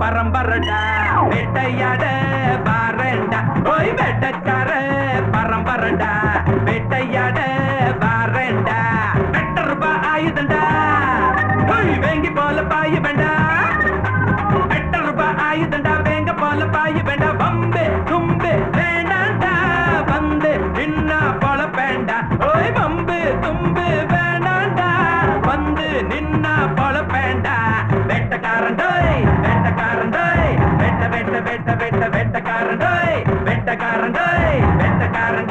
பரம்பரடா வெட்டையாட பாரண்டா ஓய் வெட்டக்கார பரம்பரடா வெட்டையாட பாரண்டா வெட்ட ரூபா ஆயுதண்டா ஓய் வேங்கி போல பாய வேண்டா. வெட்ட ரூபா ஆயுதண்டா வேங்க போல பாய வேண்டா. வம்பு தும்பு வேண்டாண்டா வந்து நின்னா போல வேண்டா ஓய் பம்பு தும்பு வேண்டாண்டா வந்து நின்னா வெட்ட வெட்ட வெட்ட வெட்ட வெட்டக்காரன் டோய் வெட்டக்காரன் டோய் வெட்டக்காரன்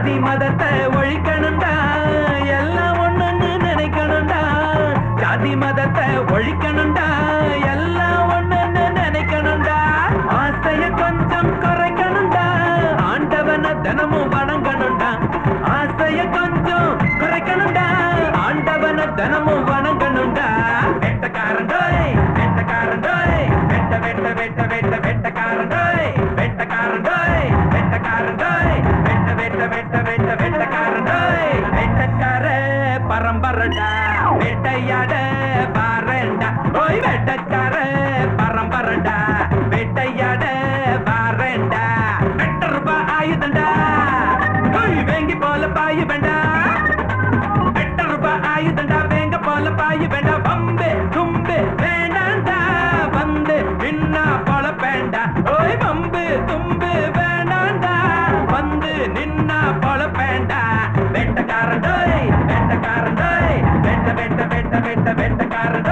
ஜாதி மதத்தை ஒழிக்கணும்டா. எல்லாம் ஒண்ணுன்னு நினைக்கணும்டா. ஜாதி மதத்தை ஒழிக்கணும்டா. பரம்பரடா வேட்டையாட பாரண்டா ஓய் வேட்டக்கார பரம்பரடா வேட்டையாட பாரண்டா வெட்ட ரூபா ஆயுதண்டா. ஓய் வேங்கி போல பாயு வேண்டா வெட்ட ரூபா ஆயுதண்டா வேங்க போல பாயு வேண்டா பம்பே தும்பே வேண்டாண்டா வந்து நின்னா போல பேண்டா. ஓய் பம்பு தும்பே வேட்ட வேட்டக்காரன்